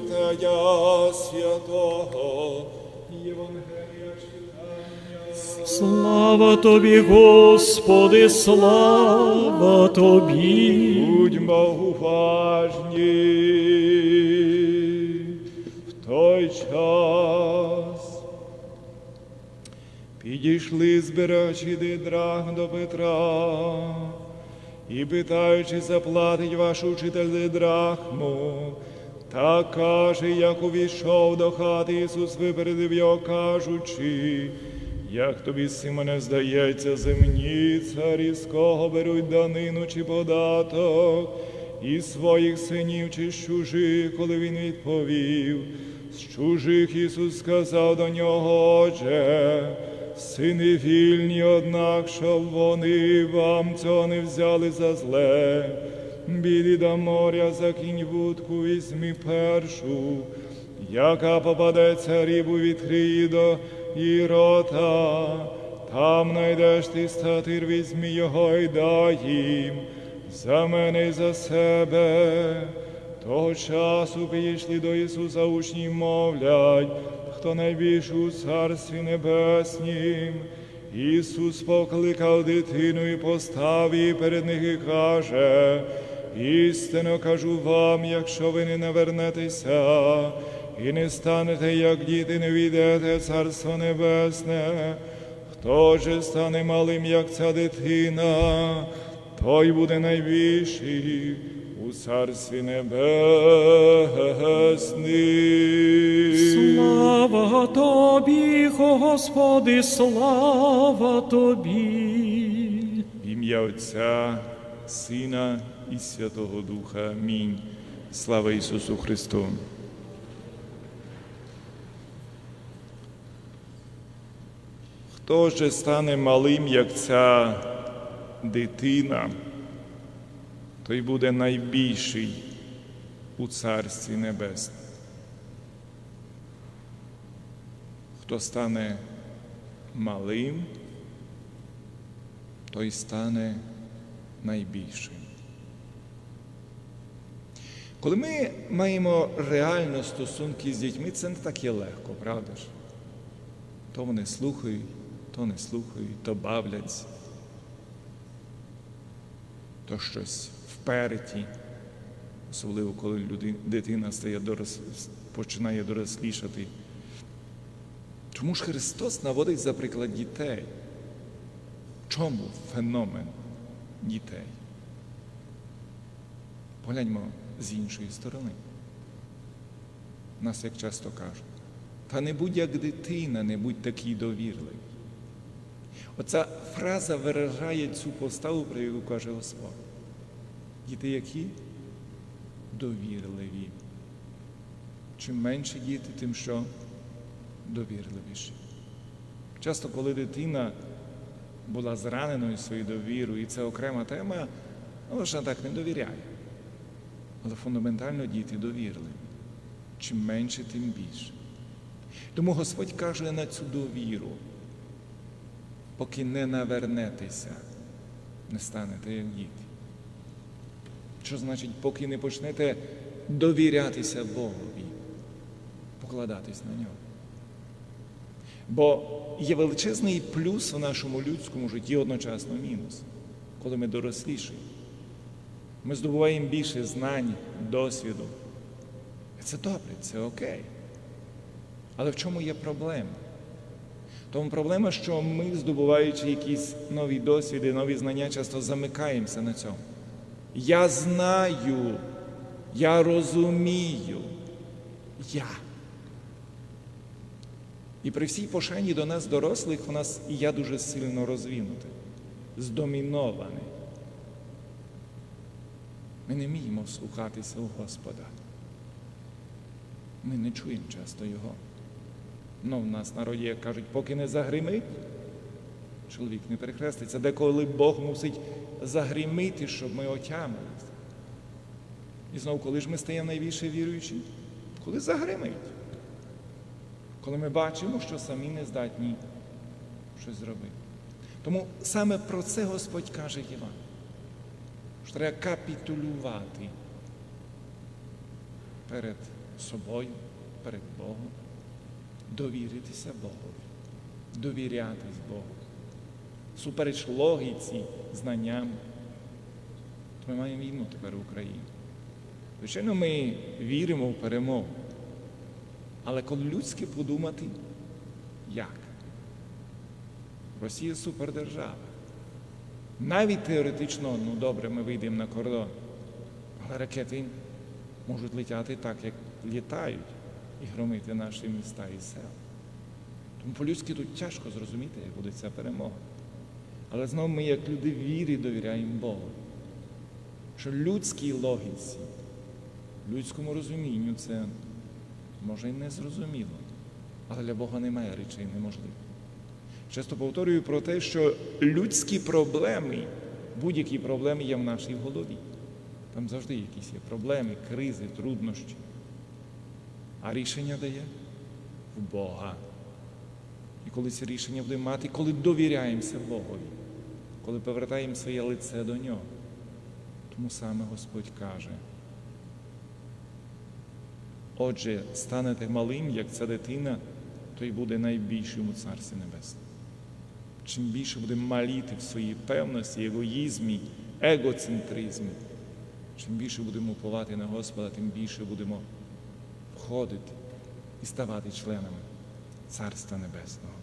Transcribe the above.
Матея святого Євангелія читання. Слава тобі, Господи, слава тобі. Будьмо уважні в той час. Підійшли збирачі дидрах до Петра і питаючи, заплатить ваш учитель дидрахму. Та каже, як увійшов до хати, Ісус випередив його, кажучи, як тобі Симоне здається, земні царі з кого беруть данину чи податок, і своїх синів чи з чужих, коли він відповів, з чужих Ісус сказав до нього, Отже, сини вільні, однак, щоб вони вам цього не взяли за зле. Біді до моря закинь вудку, візьми першу, яка попадеться рибу відкрий до і рота, там найдеш ти статир, візьми його і дай їм, за мене і за себе. Того часу підійшли до Ісуса учні, мовлять, хто найбільш у царстві небеснім. Ісус покликав дитину і постав її перед них і каже, істинно кажу вам, якщо ви не навернетеся і не станете, як діти, не війдете Царство Небесне, хто же стане малим, як ця дитина, той буде найбільший у Царстві Небесним. Слава тобі, Господи, слава тобі. В ім'я Отця, Сина і Святого Духа. Амінь. Слава Ісусу Христу. Хто же стане малим, як ця дитина, той буде найбільший у Царстві Небесному. Хто стане малим, той стане найбільшим. Коли ми маємо реально стосунки з дітьми, це не так є легко, правда ж? То вони слухають, то не слухають, то бавляться, то щось вперті, особливо коли люди, дитина стає дорос, починає дорослішати. Чому ж Христос наводить за приклад дітей? Чому феномен дітей? Погляньмо з іншої сторони. Нас як часто кажуть, та не будь як дитина, не будь такий довірливий. Оця фраза виражає цю поставу, про яку каже Господь. Діти які? Довірливі. Чим менше діти, тим що довірливіші. Часто, коли дитина була зраненою своєю довірою, і це окрема тема, ну, вона так не довіряє. Але фундаментально діти довірливі. Чим менше, тим більше. Тому Господь каже на цю довіру, поки не навернетеся, не станете як діти. Що значить, поки не почнете довірятися Богові, покладатись на нього. Бо є величезний плюс в нашому людському житті, одночасно мінус, коли ми дорослішаємо. Ми здобуваємо більше знань, досвіду. Це добре, це окей. Але в чому є проблема? Тому проблема, що ми, здобуваючи якісь нові досвіди, нові знання, часто замикаємося на цьому. Я знаю, я розумію, я. І при всій пошані до нас, дорослих, у нас і я дуже сильно розвинуте, здоміноване. Ми не вміємо вслухатися у Господа. Ми не чуємо часто Його. Ну, в нас народі, як кажуть, поки не загримить, чоловік не перехреститься. Деколи Бог мусить загримити, щоб ми отямилися. І знову, коли ж ми стаємо найбільше віруючі? Коли загримить. Коли ми бачимо, що самі не здатні щось зробити. Тому саме про це Господь каже Єван. Що треба капітулювати перед собою перед Богом, довіритися Богові, довірятись Богу, супереч логіці, знанням. То ми маємо війну тепер в Україні. Звичайно, ми віримо в перемогу. Але коли людськи подумати, як? Росія супердержава. Навіть теоретично, ну добре, ми вийдемо на кордон, але ракети можуть летяти так, як літають, і громити наші міста і села. Тому по-людськи тут тяжко зрозуміти, як буде ця перемога. Але знову ми, як люди вірі, довіряємо Богу. Що людській логіці, людському розумінню це може і не зрозуміло, але для Бога немає речей неможливих. Часто повторюю про те, що людські проблеми, будь-які проблеми є в нашій голові. Там завжди якісь є проблеми, кризи, труднощі. А рішення дає в Бога. І коли це рішення будемо мати, коли довіряємося Богові, коли повертаємо своє лице до Нього. Тому саме Господь каже. Отже, станете малим, як ця дитина, то й буде найбільшим у Царстві Небесному. Чим більше будемо маліти в своїй певності, егоїзмі, егоцентризмі, чим більше будемо уповати на Господа, тим більше будемо входити і ставати членами Царства Небесного.